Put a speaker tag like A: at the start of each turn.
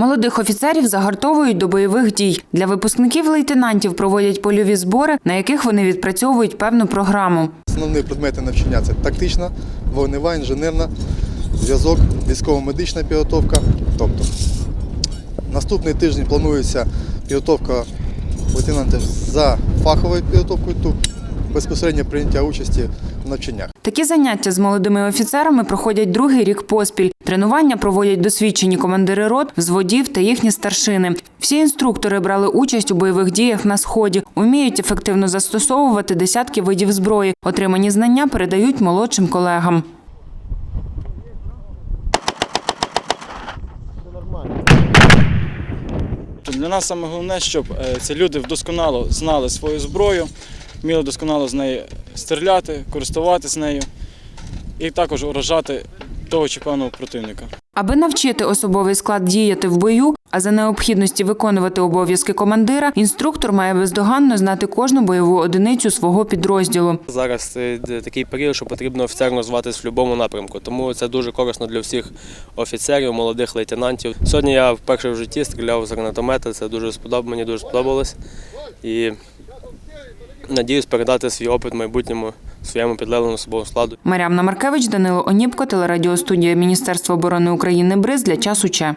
A: Молодих офіцерів загартовують до бойових дій. Для випускників лейтенантів проводять польові збори, на яких вони відпрацьовують певну програму.
B: Основні предмети навчання це тактична, вогнева, інженерна, зв'язок, військово-медична підготовка. Тобто наступний тиждень планується підготовка лейтенантів за фаховою підготовкою, безпосередньо прийняття участі в навчаннях.
A: Такі заняття з молодими офіцерами проходять другий рік поспіль. Тренування проводять досвідчені командири рот, взводів та їхні старшини. Всі інструктори брали участь у бойових діях на сході, уміють ефективно застосовувати десятки видів зброї. Отримані знання передають молодшим колегам.
C: Для нас саме головне, щоб е, ці люди вдосконало знали свою зброю, вміли досконало з нею стріляти, користуватися нею і також уражати того чи певного противника.
A: Аби навчити особовий склад діяти в бою, а за необхідності виконувати обов'язки командира, інструктор має бездоганно знати кожну бойову одиницю свого підрозділу.
D: Зараз такий період, що потрібно офіцерно розвиватися в будь-якому напрямку. Тому це дуже корисно для всіх офіцерів, молодих лейтенантів. Сьогодні я вперше в житті стріляв з гранатомета. Це дуже сподоб... мені дуже сподобалось. І надіюсь передати свій опит майбутньому своєму підлеглому особовому складу.
A: Мар'ямна Маркевич, Данило Оніпко, телерадіостудія Міністерства оборони України БРИЗ для часу Че.